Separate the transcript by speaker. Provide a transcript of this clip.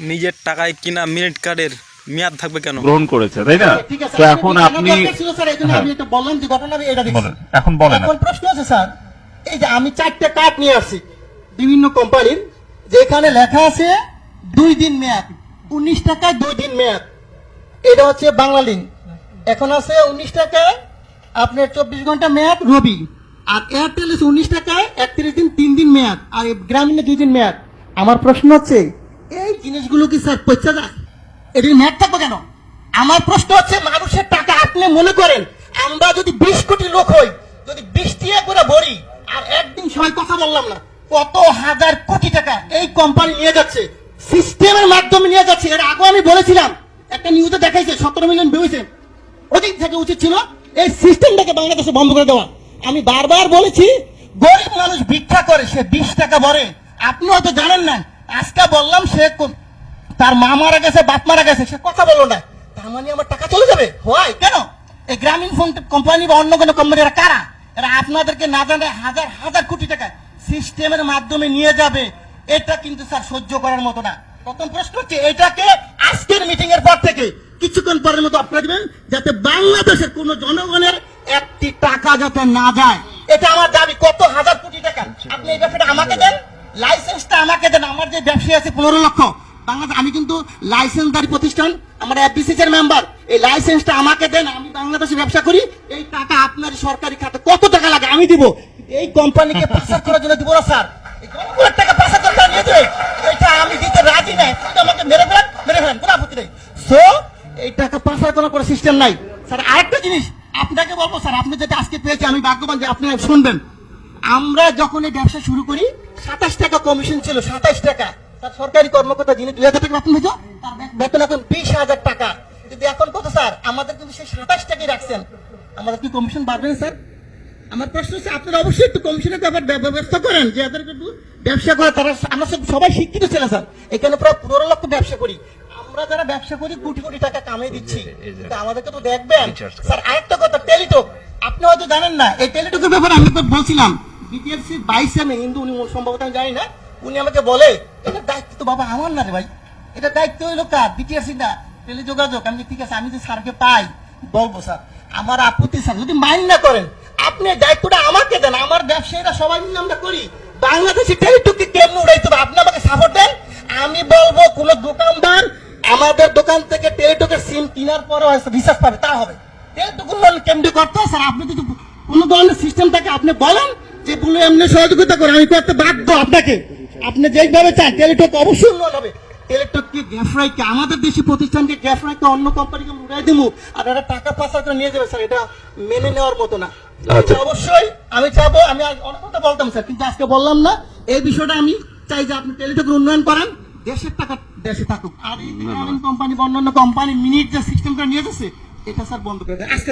Speaker 1: নিজের টাকায় কিনা মিনিট কার্ডের মেয়াদ থাকবে কেন?
Speaker 2: গ্রহণ করেছে তাই না?
Speaker 3: ঠিক আছে
Speaker 2: তো এখন আপনি
Speaker 3: স্যার এই জন্য
Speaker 2: হ্যাঁ।
Speaker 3: আমি একটা বললাম যে ঘটনা আমি এটা
Speaker 2: এখন বলেন
Speaker 3: এখন প্রশ্ন আছে স্যার এই যে আমি চারটে কার্ড নিয়ে আসছি বিভিন্ন কোম্পানির যেখানে লেখা আছে দুই দিন মেয়াদ উনিশ টাকায় দুই দিন মেয়াদ। এটা হচ্ছে বাংলা লিঙ্ক এখন আছে উনিশ টাকায় আপনার চব্বিশ ঘণ্টা মেয়াদ রবি আর এয়ারটেল আছে উনিশ টাকায় একত্রিশ দিন তিন দিন মেয়াদ আর গ্রামীণে দুই দিন মেয়াদ। আমার প্রশ্ন হচ্ছে জিনিসগুলো কি স্যার পয়সা যায়? এটির মেয়াদ থাকবে কেন? আমার প্রশ্ন হচ্ছে, মানুষের টাকা আপনি মনে করেন, আমরা যদি বিশ কোটি লোক হই, যদি বিশ টিয়া করে ভরি, আর একদিন সবাই কথা বললাম না, কত হাজার কোটি টাকা এই কোম্পানি নিয়ে যাচ্ছে সিস্টেমের মাধ্যমে নিয়ে যাচ্ছে। এর আগে আমি বলেছিলাম, একটা নিউজে দেখাইছে, সতেরো মিলিয়ন ভিউছে অধিক থেকে উচিত ছিল এই সিস্টেমটাকে বাংলাদেশে বন্ধ করে দেওয়া। আমি বারবার বলেছি, গরিব মানুষ ভিক্ষা করে, সে বিশ টাকা ভরে। আপনি হয়তো জানেন না আজকে বললাম সে তার মা মারা গেছে, বাপ মারা গেছে, সে কথা বলল না। তার মানে আমার টাকা চলে যাবে? হয়। কেন? এই গ্রামীণ ফোন কোম্পানি বা অন্য কোনো কোম্পানি, এরা কারা? এরা আপনাদেরকে না জানে হাজার হাজার কোটি টাকা সিস্টেমের মাধ্যমে নিয়ে যাবে। এটা কিন্তু স্যার সহ্য করার মতো না। প্রথম প্রশ্ন হচ্ছে, এটাকে আজকের মিটিং এর পর থেকে কিছুক্ষণ পরের মতো আপনারা দিবেন, যাতে বাংলাদেশের কোন জনগণের একটি টাকা যাতে না যায়। এটা আমার দাবি। কত হাজার কোটি টাকা? আপনি এই ব্যবসাটা আমাকে দেন। লাইসেন্সটা আমাকে দেন, আমার যে ব্যবসায়ী আছে পনেরো লক্ষ। বাংলাদেশ আমি কিন্তু লাইসেন্সদারি প্রতিষ্ঠান, আমার এফবিসিস এর মেম্বার এই লাইসেন্সটা আমাকে দেন, আমি বাংলাদেশে ব্যবসা করি। এই টাকা আপনার সরকারি খাতে কত টাকা লাগে আমি দিব। এই কোম্পানিকে পাচার করার জন্য দিব না, স্যার। আমি রাজি আমাকে ফেলেন সো করার কোনো সিস্টেম নাই। স্যার, আরেকটা জিনিস, আপনাকে বলব, স্যার, আপনি যেটা আজকে আমি যে আপনি শুনবেন। আমরা যখন এই ব্যবসা শুরু করি সাতাশ টাকা কমিশন ছিল সাতাশ টাকা। তার সরকারি কর্মকর্তা যিনি দুই হাজার টাকা বেতন তার বেতন এখন বিশ হাজার টাকা। কিন্তু এখন কত স্যার? আমাদের কিন্তু সেই সাতাশ টাকাই রাখছেন। আমাদের কি কমিশন বাড়বে না স্যার? আমার প্রশ্ন হচ্ছে আপনারা অবশ্যই একটু কমিশনের ব্যাপার ব্যবস্থা করেন যে এদেরকে একটু ব্যবসা করে তারা আমরা সব- সবাই শিক্ষিত ছিলেন স্যার। এখানে প্রায় পনেরো লক্ষ ব্যবসা করি। আমরা যারা ব্যবসা করি কোটি কোটি টাকা কামিয়ে দিচ্ছি। কিন্তু আমাদেরকে তো দেখবেন স্যার আরেকটা কথা টেলিটক। আপনি হয়তো জানেন না এই টেলিটকের ব্যাপারে আমি তো বলছিলাম। বিটিএসসি বাইশে আমি হিন্দু, উনি সম্ভবত আমি জানি না। উনি আমাকে বলে, এটা দায়িত্ব তো বাবা আমার না রে ভাই। এটা দায়িত্ব হইল কার বিটিআরসি না টেলিযোগাযোগ আমি ঠিক আছে, আমি যে স্যারকে পাই, বলব স্যার। আমার আপত্তি স্যার, যদি মাইন্ড না করেন, আপনি দায়িত্বটা আমাকে দেন। আমার ব্যবসায়ীরা সবাই মিলে আমরা করি। বাংলাদেশি টেলিটককে কেমন উড়াইতে হবে? আপনি আমাকে সাপোর্ট দেন। আমি বলব, কোন দোকানদার আমাদের দোকান থেকে টেলিটকের সিম কেনার পরে রিচার্জ পাবে। তা হবে। টেলিটক উন্নয়ন কেমনি করতে স্যার? আপনি যদি কোন ধরনের সিস্টেম থাকে, আপনি বলেন যে বলে এমনি সহযোগিতা করে আমি করতে বাধ্য আপনাকে আপনি যেভাবে চান টেলিটক অবশ্যই উন্নয়ন হবে। টেলিটককে গ্যাফরাইকে আমাদের দেশি প্রতিষ্ঠানকে গ্যাফরাইকে অন্য কোম্পানিকে উড়াই দিব আর এরা টাকা পাচার করে নিয়ে যাবে স্যার এটা মেনে নেওয়ার মতো না।
Speaker 2: আচ্ছা।
Speaker 3: অবশ্যই আমি চাবো আমি অনেক কথা বলতাম স্যার কিন্তু আজকে বললাম না। এই বিষয়টা আমি চাই যে আপনি টেলিটকের উন্নয়ন করেন দেশের টাকা দেশে থাকুক। আর এই কোম্পানি বা অন্যান্য কোম্পানি মিনিট যে সিস্টেমটা নিয়ে যাচ্ছে এটা স্যার বন্ধ করে দেয় আজকে